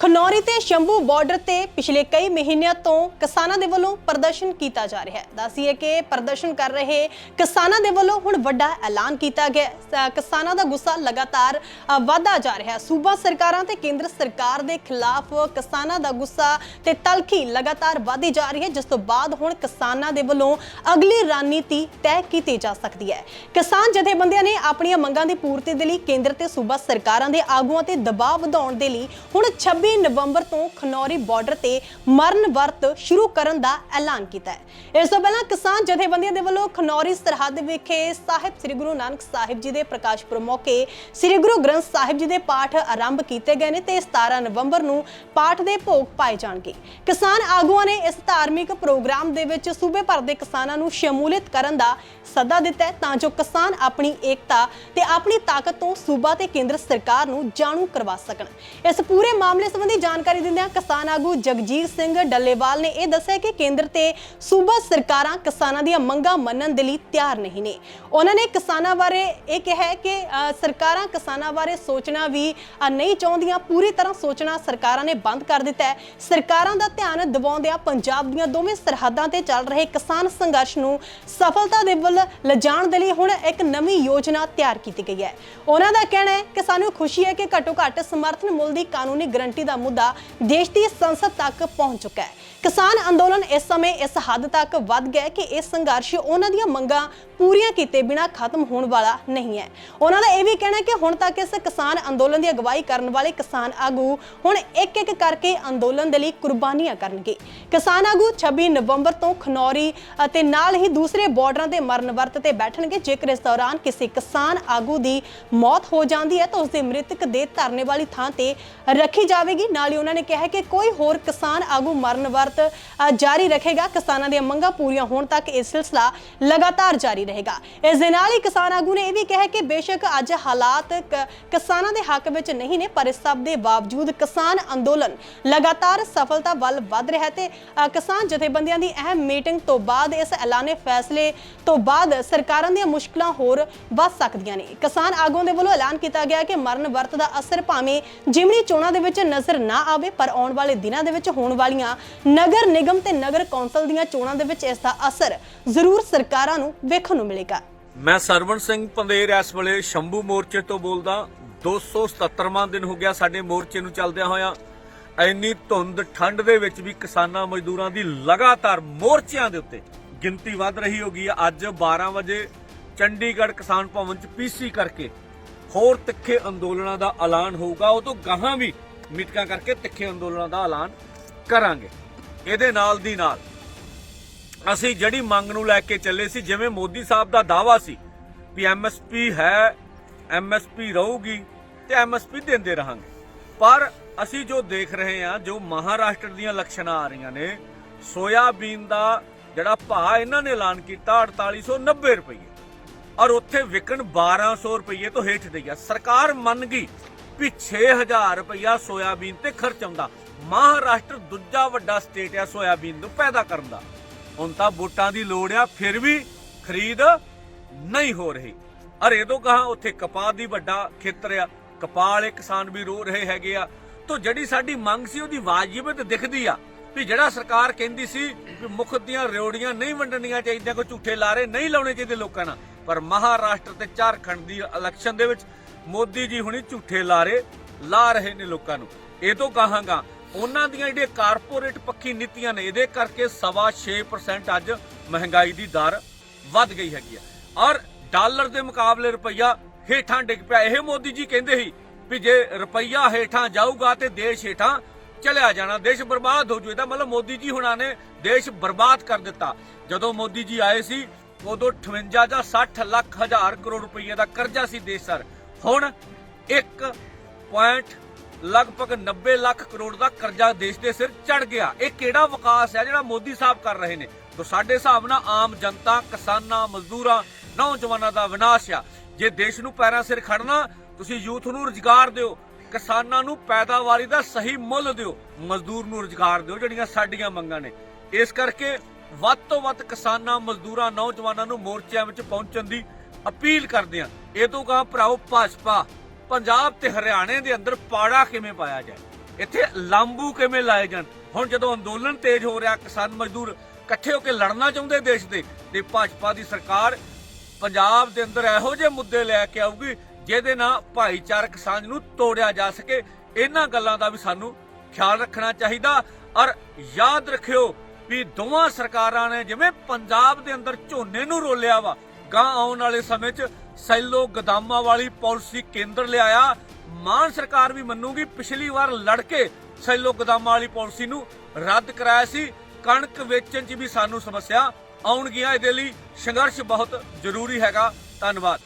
ਖਨੌਰੀ ਤੇ ਸ਼ੰਭੂ ਬਾਰਡਰ ਤੇ ਪਿਛਲੇ ਕਈ ਮਹੀਨਿਆਂ ਤੋਂ ਕਿਸਾਨਾਂ ਦੇ ਵੱਲੋਂ ਪ੍ਰਦਰਸ਼ਨ ਕੀਤਾ ਜਾ ਰਿਹਾ ਹੈ। ਦੱਸੀਏ ਕਿ ਪ੍ਰਦਰਸ਼ਨ ਕਰ ਰਹੇ ਕਿਸਾਨਾਂ ਦੇ ਵੱਲੋਂ ਹੁਣ ਵੱਡਾ ਐਲਾਨ ਕੀਤਾ ਗਿਆ ਕਿਸਾਨਾਂ ਦਾ ਗੁੱਸਾ ਲਗਾਤਾਰ ਵਧਦਾ ਜਾ ਰਿਹਾ ਹੈ। ਸੂਬਾ ਸਰਕਾਰਾਂ ਤੇ ਕੇਂਦਰ ਸਰਕਾਰ ਦੇ ਖਿਲਾਫ ਕਿਸਾਨਾਂ ਦਾ ਗੁੱਸਾ ਤੇ ਤਲਖੀ ਲਗਾਤਾਰ ਵਧਦੀ ਜਾ ਰਹੀ ਹੈ, ਜਿਸ ਤੋਂ ਬਾਅਦ ਹੁਣ ਕਿਸਾਨਾਂ ਦੇ ਵੱਲੋਂ ਅਗਲੀ ਰਣਨੀਤੀ ਤੈਅ ਕੀਤੀ ਜਾ ਸਕਦੀ ਹੈ। ਕਿਸਾਨ ਜਥੇਬੰਦੀਆਂ ਨੇ ਆਪਣੀਆਂ ਮੰਗਾਂ ਦੀ ਪੂਰਤੀ ਦੇ ਲਈ ਕੇਂਦਰ ਤੇ ਸੂਬਾ ਸਰਕਾਰਾਂ ਦੇ ਆਗੂਆਂ ਤੇ ਦਬਾਅ ਵਧਾਉਣ ਦੇ ਲਈ ਹੁਣ 26 ਨਵੰਬਰ ਤੋਂ ਖਨੌਰੀ ਬਾਰਡਰ ਤੇ ਮਰਨ ਵਰਤ ਸ਼ੁਰੂ ਕਰਨ ਦਾ ਐਲਾਨ ਕੀਤਾ ਹੈ। ਇਸ ਤੋਂ ਪਹਿਲਾਂ ਕਿਸਾਨ ਜਥੇਬੰਦੀਆਂ ਦੇ ਵੱਲੋਂ ਖਨੌਰੀ ਸਰਹੱਦ ਵਿਖੇ ਸਾਹਿਬ ਸ੍ਰੀ ਗੁਰੂ ਨਾਨਕ ਸਾਹਿਬ ਜੀ ਦੇ ਪ੍ਰਕਾਸ਼ ਪੁਰਬ ਮੌਕੇ ਸ੍ਰੀ ਗੁਰੂ ਗ੍ਰੰਥ ਸਾਹਿਬ ਜੀ ਦੇ ਪਾਠ ਆਰੰਭ ਕੀਤੇ ਗਏ ਨੇ ਤੇ 17 ਨਵੰਬਰ ਨੂੰ ਪਾਠ ਦੇ ਭੋਗ ਪਾਏ ਜਾਣਗੇ। ਕਿਸਾਨ ਆਗੂਆਂ ਨੇ ਇਸ ਧਾਰਮਿਕ ਪ੍ਰੋਗਰਾਮ ਦੇ ਵਿੱਚ ਸੂਬੇ ਭਰ ਦੇ ਕਿਸਾਨਾਂ ਨੂੰ ਸ਼ਮੂਲੀਅਤ ਕਰਨ ਦਾ ਸੱਦਾ ਦਿੱਤਾ ਹੈ ਤਾਂ ਜੋ ਕਿਸਾਨ ਆਪਣੀ ਏਕਤਾ ਤੇ ਆਪਣੀ ਤਾਕਤ ਤੋਂ ਸੂਬਾ ਤੇ ਕੇਂਦਰ ਸਰਕਾਰ ਨੂੰ ਜਾਣੂ ਕਰਵਾ ਸਕਣ। ਇਸ ਪੂਰੇ ਮਾਮਲੇ ਸੰਬੰਧੀ ਜਾਣਕਾਰੀ ਦਿੰਦਿਆਂ ਕਿਸਾਨ ਆਗੂ ਜਗਜੀਤ ਸਿੰਘ ਡੱਲੇਵਾਲ ਨੇ ਇਹ ਦੱਸਿਆ ਕਿ ਕੇਂਦਰ ਤੇ ਸੂਬਾ ਸਰਕਾਰਾਂ ਕਿਸਾਨਾਂ ਦੀਆਂ ਮੰਗਾਂ ਮੰਨਣ ਦੇ ਲਈ ਤਿਆਰ ਨਹੀਂ ਨੇ। ਉਹਨਾਂ ਨੇ ਕਿਸਾਨਾਂ ਬਾਰੇ ਇਹ ਕਿਹਾ ਕਿ ਸਰਕਾਰਾਂ ਕਿਸਾਨਾਂ ਬਾਰੇ ਸੋਚਣਾ ਵੀ ਨਹੀਂ ਚਾਹੁੰਦੀਆਂ, ਪੂਰੀ ਤਰ੍ਹਾਂ ਸੋਚਣਾ ਸਰਕਾਰਾਂ ਨੇ ਬੰਦ ਕਰ ਦਿੱਤਾ ਹੈ। ਸਰਕਾਰਾਂ ਦਾ ਧਿਆਨ ਦਿਵਾਉਂਦਿਆਂ ਪੰਜਾਬ ਦੀਆਂ ਦੋਵੇਂ ਸਰਹੱਦਾਂ ਤੇ ਚੱਲ ਰਹੇ ਕਿਸਾਨ ਸੰਘਰਸ਼ ਨੂੰ ਸਫਲਤਾ ਦੇ ਵੱਲ ਲਿਜਾਣ ਦੇ ਲਈ ਹੁਣ ਇੱਕ ਨਵੀਂ ਯੋਜਨਾ ਤਿਆਰ ਕੀਤੀ ਗਈ ਹੈ। ਉਹਨਾਂ ਦਾ ਕਹਿਣਾ ਹੈ ਕਿ ਸਾਨੂੰ ਖੁਸ਼ੀ ਹੈ ਕਿ ਘੱਟੋ ਘੱਟ ਸਮਰਥਨ ਮੁੱਲ ਦੀ ਕਾਨੂੰਨੀ ਗਰੰਟੀ ਦਾ ਮੁੱਦਾ ਦੇਸ਼ ਦੀ ਸੰਸਦ ਤੱਕ ਪਹੁੰਚ ਚੁੱਕਾ ਹੈ। ਕਿਸਾਨ ਅੰਦੋਲਨ ਇਸ ਸਮੇਂ ਇਸ ਹੱਦ ਤੱਕ ਵੱਧ ਗਿਆ ਕਿ ਇਹ ਸੰਘਰਸ਼ ਉਹਨਾਂ ਦੀਆਂ ਮੰਗਾਂ ਪੂਰੀਆਂ ਕੀਤੇ ਬਿਨਾਂ ਖਤਮ ਹੋਣ ਵਾਲਾ ਨਹੀਂ ਹੈ। ਉਹਨਾਂ ਦਾ ਇਹ ਵੀ ਕਹਿਣਾ ਕਿ ਹੁਣ ਤੱਕ ਇਸ ਕਿਸਾਨ ਅੰਦੋਲਨ ਦੀ ਅਗਵਾਈ ਕਰਨ ਵਾਲੇ ਕਿਸਾਨ ਆਗੂ ਹੁਣ ਇੱਕ ਇੱਕ ਕਰਕੇ ਅੰਦੋਲਨ ਦੇ ਲਈ ਕੁਰਬਾਨੀਆਂ ਕਰਨਗੇ। ਕਿਸਾਨ ਆਗੂ 26 ਨਵੰਬਰ ਤੋਂ ਖਨੌਰੀ ਅਤੇ ਨਾਲ ਹੀ ਦੂਸਰੇ ਬਾਰਡਰਾਂ ਦੇ ਮਰਨ ਵਰਤ ਤੇ ਬੈਠਣਗੇ। ਜੇਕਰ ਇਸ ਦੌਰਾਨ ਕਿਸੇ ਕਿਸਾਨ ਆਗੂ ਦੀ ਮੌਤ ਹੋ ਜਾਂਦੀ ਹੈ ਤਾਂ ਉਸ ਦੇ ਮ੍ਰਿਤਕ ਦੇ ਧਰਨੇ ਵਾਲੀ ਥਾਂ ਤੇ ਰੱਖੀ ਜਾਵੇਗੀ। ਨਾਲ ਹੀ ਉਹਨਾਂ ਨੇ ਕਿਹਾ ਕਿ ਕੋਈ ਹੋਰ ਕਿਸਾਨ ਆਗੂ ਮਰਨ ਵਰਤ ਜਾਰੀ ਰੱਖੇਗਾ। ਕਿਸਾਨਾਂ ਦੀਆਂ ਮੰਗਾਂ ਪੂਰੀਆਂ ਹੋਣ ਤੱਕ ਇਹ ਸਿਲਸਿਲਾ ਲਗਾਤਾਰ ਜਾਰੀ ਰਹੇਗਾ। ਇਸ ਦੇ ਨਾਲ ਹੀ ਕਿਸਾਨ ਆਗੂ ਨੇ ਇਹ ਵੀ ਕਿਹਾ ਕਿ ਬੇਸ਼ੱਕ ਅੱਜ ਹਾਲਾਤ ਕਿਸਾਨਾਂ ਦੇ ਹੱਕ ਵਿੱਚ ਨਹੀਂ ਨੇ, ਪਰ ਇਸ ਸਭ ਦੇ ਬਾਵਜੂਦ ਕਿਸਾਨ ਅੰਦੋਲਨ ਲਗਾਤਾਰ ਸਫਲਤਾ ਵੱਲ ਵਧ ਰਿਹਾ ਤੇ ਕਿਸਾਨ ਜਥੇਬੰਦੀਆਂ ਦੀ ਅਹਿਮ ਮੀਟਿੰਗ ਤੋਂ ਬਾਅਦ ਇਸ ਐਲਾਨੇ ਫੈਸਲੇ ਤੋਂ ਬਾਅਦ ਸਰਕਾਰਾਂ ਦੀਆਂ ਮੁਸ਼ਕਲਾਂ ਹੋਰ ਵੱਧ ਸਕਦੀਆਂ ਨੇ। ਕਿਸਾਨ ਆਗੂਆਂ ਦੇ ਵੱਲੋਂ ਐਲਾਨ ਕੀਤਾ ਗਿਆ ਕਿ ਮਰਨ ਵਰਤ ਦਾ ਅਸਰ ਭਾਵੇਂ ਜਿਮਨੀ ਚੋਣਾਂ ਦੇ ਵਿੱਚ ਨਜ਼ਰ ਨਾ ਆਵੇ, ਪਰ ਆਉਣ ਵਾਲੇ ਦਿਨਾਂ ਦੇ ਵਿੱਚ ਹੋਣ ਵਾਲੀਆਂ ਨਗਰ ਨਿਗਮ ਤੇ ਨਗਰ ਕੌਂਸਲ ਦੀਆਂ ਚੋਣਾਂ ਦੇ ਵਿੱਚ ਇਸ ਦਾ ਅਸਰ ਜ਼ਰੂਰ ਸਰਕਾਰਾਂ ਨੂੰ ਵੇਖਣ ਨੂੰ ਮਿਲੇਗਾ। ਮੈਂ ਸਰਵਣ ਸਿੰਘ ਪੰਦੇਰ ਇਸ ਵੇਲੇ ਸ਼ੰਭੂ ਮੋਰਚੇ ਤੋਂ ਬੋਲਦਾ 277ਵਾਂ ਦਿਨ ਹੋ ਗਿਆ ਸਾਡੇ ਮੋਰਚੇ ਨੂੰ ਚੱਲਦਿਆਂ ਹੋਇਆਂ। ਐਨੀ ਧੁੰਦ, ਠੰਡ ਦੇ ਵਿੱਚ ਵੀ ਕਿਸਾਨਾਂ ਮਜ਼ਦੂਰਾਂ ਦੀ ਲਗਾਤਾਰ ਮੋਰਚਿਆਂ ਦੇ ਉੱਤੇ ਗਿਣਤੀ ਵੱਧ ਰਹੀ ਹੋਗੀ ਆ। ਅੱਜ 12 ਵਜੇ ਚੰਡੀਗੜ੍ਹ ਕਿਸਾਨ ਭਵਨ ਚ ਪੀਸੀ ਕਰਕੇ ਹੋਰ ਤਿੱਖੇ ਅੰਦੋਲਨਾਂ ਦਾ ਐਲਾਨ ਹੋਊਗਾ। ਉਹ ਤੋਂ ਗਾਹਾਂ ਵੀ ਮੀਟਿੰਗਾਂ ਕਰਕੇ ਤਿੱਖੇ ਅੰਦੋਲਨਾਂ ਦਾ ਐਲਾਨ ਕਰਾਂਗੇ। ਇਹਦੇ ਨਾਲ ਦੀ ਨਾਲ ਅਸੀਂ ਜਿਹੜੀ ਮੰਗ ਨੂੰ ਲੈ ਕੇ ਚੱਲੇ ਸੀ, ਜਿਵੇਂ ਮੋਦੀ ਸਾਹਿਬ ਦਾ ਦਾਵਾ ਸੀ ਵੀ ਐਮਐਸਪੀ ਹੈ ਐਮਐਸਪੀ ਰਹੂਗੀ ਤੇ ਐਮਐਸਪੀ ਦਿੰਦੇ ਰਹਾਂਗੇ। ਪਰ ਅਸੀਂ ਜੋ ਦੇਖ ਰਹੇ ਹਾਂ, ਜੋ ਮਹਾਰਾਸ਼ਟਰ ਦੀਆਂ ਇਲੈਕਸ਼ਨਾਂ ਆ ਰਹੀਆਂ ਨੇ, ਸੋਇਆਬੀਨ ਦਾ ਜਿਹੜਾ ਭਾਅ ਇਹਨਾਂ ਨੇ ਐਲਾਨ ਕੀਤਾ 4890 ਰੁਪਏ। ਔਰ ਉੱਥੇ ਵਿਕਣ 1200 ਰੁਪਏ ਤੋਂ ਹੇਠ ਦੀ ਆ। ਸਰਕਾਰ ਮੰਨ ਗਈ ਵੀ 6000 ਰੁਪਇਆ ਸੋਇਆਬੀਨ ਤੇ ਖਰਚ ਆਉਂਦਾ। ਮਹਾਰਾਸ਼ਟਰ ਦੂਜਾ ਵੱਡਾ ਸਟੇਟ ਆ ਸੋਇਆਬੀਨ ਨੂੰ ਪੈਦਾ ਕਰਨ ਦਾ। ਹੁਣ ਤਾਂ ਵੋਟਾਂ ਦੀ ਲੋੜ ਆ, ਫਿਰ ਵੀ ਖਰੀਦ ਨਹੀਂ ਹੋ ਰਹੀ। ਅਰ ਇਹ ਤੋਂ ਕਹਾ ਉੱਥੇ ਕਪਾਹ ਦੀ ਵੱਡਾ ਖੇਤਰ ਆ। ਕਪਾਹ ਵਾਲੇ ਕਿਸਾਨ ਵੀ ਰੋ ਰਹੇ ਹੈਗੇ ਆ। ਤੋਂ ਜਿਹੜੀ ਸਾਡੀ ਮੰਗ ਸੀ, ਉਹਦੀ ਵਾਜਿਬਤ ਦਿਖਦੀ ਆ ਵੀ ਜਿਹੜਾ ਸਰਕਾਰ ਕਹਿੰਦੀ ਸੀ ਵੀ ਮੁੱਖ ਦੀਆਂ ਰਿਓੜੀਆਂ ਨਹੀਂ ਵੰਡਣੀਆਂ ਚਾਹੀਦੀਆਂ, ਕੋਈ ਝੂਠੇ ਲਾਰੇ ਨਹੀਂ ਲਾਉਣੇ ਚਾਹੀਦੇ ਲੋਕਾਂ ਨਾਲ। ਪਰ ਮਹਾਰਾਸ਼ਟਰ ਤੇ ਝਾਰਖੰਡ ਦੀ ਇਲੈਕਸ਼ਨ ਦੇ ਵਿੱਚ ਮੋਦੀ ਜੀ ਹੁਣੀ ਝੂਠੇ ਲਾਰੇ ਲਾ ਰਹੇ ਨੇ ਲੋਕਾਂ ਨੂੰ। ਇਹ ਤੋਂ ਕਹਾਂਗਾ, ਉਹਨਾਂ ਦੀਆਂ ਜਿਹੜੀਆਂ ਕਾਰਪੋਰੇਟ ਪੱਖੀ ਨੀਤੀਆਂ ਨੇ, ਇਹਦੇ ਕਰਕੇ ਸਵਾ 6% ਅੱਜ ਮਹਿੰਗਾਈ ਦੀ ਦਰ ਵੱਧ ਗਈ ਹੈਗੀ ਆ। ਔਰ ਡਾਲਰ ਦੇ ਮੁਕਾਬਲੇ ਰੁਪਈਆ ਹੇਠਾਂ ਡਿੱਗ ਪਿਆ। ਇਹ ਮੋਦੀ ਜੀ ਕਹਿੰਦੇ ਸੀ ਵੀ ਜੇ ਰੁਪਈਆ ਹੇਠਾਂ ਜਾਊਗਾ ਤੇ ਦੇਸ਼ ਹੇਠਾਂ ਚਲਿਆ ਜਾਣਾ, ਦੇਸ਼ ਬਰਬਾਦ ਹੋ ਜੂ। ਇਹਦਾ ਮਤਲਬ ਮੋਦੀ ਜੀ ਹੁਣਾਂ ਨੇ ਦੇਸ਼ ਬਰਬਾਦ ਕਰ ਦਿੱਤਾ। ਜਦੋਂ ਮੋਦੀ ਜੀ ਆਏ ਸੀ, ਉਦੋਂ 58 ਜਾਂ 60 ਲੱਖ ਹਜ਼ਾਰ ਕਰੋੜ ਰੁਪਏ ਦਾ ਕਰਜ਼ਾ ਸੀ ਦੇਸ਼ ਸਰ। ਹੁਣ 1 ਪੁਆਇੰਟ ਲਗਭਗ 90 ਲੱਖ ਕਰੋੜ ਦਾ ਕਰਜ਼ਾ ਦੇਸ਼ ਦੇ ਸਿਰ ਚੜ ਗਿਆ। ਇਹ ਕਿਹੜਾ ਵਿਕਾਸ ਹੈ ਜਿਹੜਾ ਮੋਦੀ ਸਾਹਿਬ ਕਰ ਰਹੇ ਨੇ? ਤਾਂ ਸਾਡੇ ਹਿਸਾਬ ਨਾਲ ਆਮ ਜਨਤਾ, ਕਿਸਾਨਾਂ, ਮਜ਼ਦੂਰਾਂ, ਨੌਜਵਾਨਾਂ ਦਾ ਵਿਨਾਸ਼ ਆ। ਜੇ ਦੇਸ਼ ਨੂੰ ਪੈਰਾਂ ਸਿਰ ਖੜਨਾ ਤੁਸੀਂ ਯੂਥ ਨੂੰ ਰੁਜ਼ਗਾਰ ਦਿਓ। ਕਿਸਾਨਾਂ ਨੂੰ ਪੈਦਾਵਾਰੀ ਦਾ ਸਹੀ ਮੁੱਲ ਦਿਓ। ਮਜ਼ਦੂਰ ਨੂੰ ਰੁਜ਼ਗਾਰ ਦਿਓ, ਜਿਹੜੀਆਂ ਸਾਡੀਆਂ ਮੰਗਾਂ ਨੇ। ਇਸ ਕਰਕੇ ਵੱਧ ਤੋਂ ਵੱਧ ਕਿਸਾਨਾਂ, ਮਜ਼ਦੂਰਾਂ, ਨੌਜਵਾਨਾਂ ਨੂੰ ਮੋਰਚਿਆਂ ਵਿੱਚ ਪਹੁੰਚਣ ਦੀ ਅਪੀਲ ਕਰਦੇ ਹਾਂ, ਇਹ ਤੋਂ ਕਹਾ ਭਰਾਓ ਭਾਜਪਾ, ਪੰਜਾਬ ਤੇ ਹਰਿਆਣੇ ਦੇ ਅੰਦਰ ਪਾੜਾ ਕਿਵੇਂ ਪਾਇਆ ਜਾਏ? ਇੱਥੇ ਲਾਂਬੂ ਕਿਵੇਂ ਲਾਏ ਜਾਣ? ਹੁਣ ਜਦੋਂ ਅੰਦੋਲਨ ਤੇਜ਼ ਹੋ ਰਿਹਾ, ਕਿਸਾਨ ਮਜ਼ਦੂਰ ਇਕੱਠੇ ਹੋ ਕੇ ਲੜਨਾ ਚਾਹੁੰਦੇ ਦੇਸ਼ ਦੇ, ਤੇ ਭਾਜਪਾ ਦੀ ਸਰਕਾਰ ਪੰਜਾਬ ਦੇ ਅੰਦਰ ਇਹੋ ਜਿਹੇ ਮੁੱਦੇ ਲੈ ਕੇ ਆਊਗੀ, ਜਿਹਦੇ ਨਾਲ ਭਾਈਚਾਰਕ ਸਾਂਝ ਨੂੰ ਤੋੜਿਆ ਜਾ ਸਕੇ। ਇਹਨਾਂ ਗੱਲਾਂ ਦਾ ਵੀ ਸਾਨੂੰ ਖਿਆਲ ਰੱਖਣਾ ਚਾਹੀਦਾ। ਔਰ ਯਾਦ ਰੱਖਿਓ ਵੀ ਦੋਵਾਂ ਸਰਕਾਰਾਂ ਨੇ ਜਿਵੇਂ ਪੰਜਾਬ ਦੇ ਅੰਦਰ ਝੋਨੇ ਨੂੰ ਰੋਲਿਆ ਵਾ ਗਾਂ ਆਉਣ ਵਾਲੇ ਸਮੇਂ 'ਚ ਸੈਲੋ ਗਦਾਮਾਂ ਵਾਲੀ ਪਾਲਿਸੀ ਕੇਂਦਰ ਲਿਆਇਆ। ਮਾਨ ਸਰਕਾਰ ਵੀ ਮੰਨੂਗੀ, ਪਿਛਲੀ ਵਾਰ ਲੜ ਕੇ ਸੈਲੋ ਗਦਾਮਾਂ ਵਾਲੀ ਪਾਲਿਸੀ ਨੂੰ ਰੱਦ ਕਰਾਇਆ ਸੀ। ਕਣਕ ਵੇਚਣ 'ਚ ਵੀ ਸਾਨੂੰ ਸਮੱਸਿਆ ਆਉਣਗੀਆਂ, ਇਹਦੇ ਲਈ ਸੰਘਰਸ਼ ਬਹੁਤ ਜ਼ਰੂਰੀ ਹੈਗਾ। ਧੰਨਵਾਦ।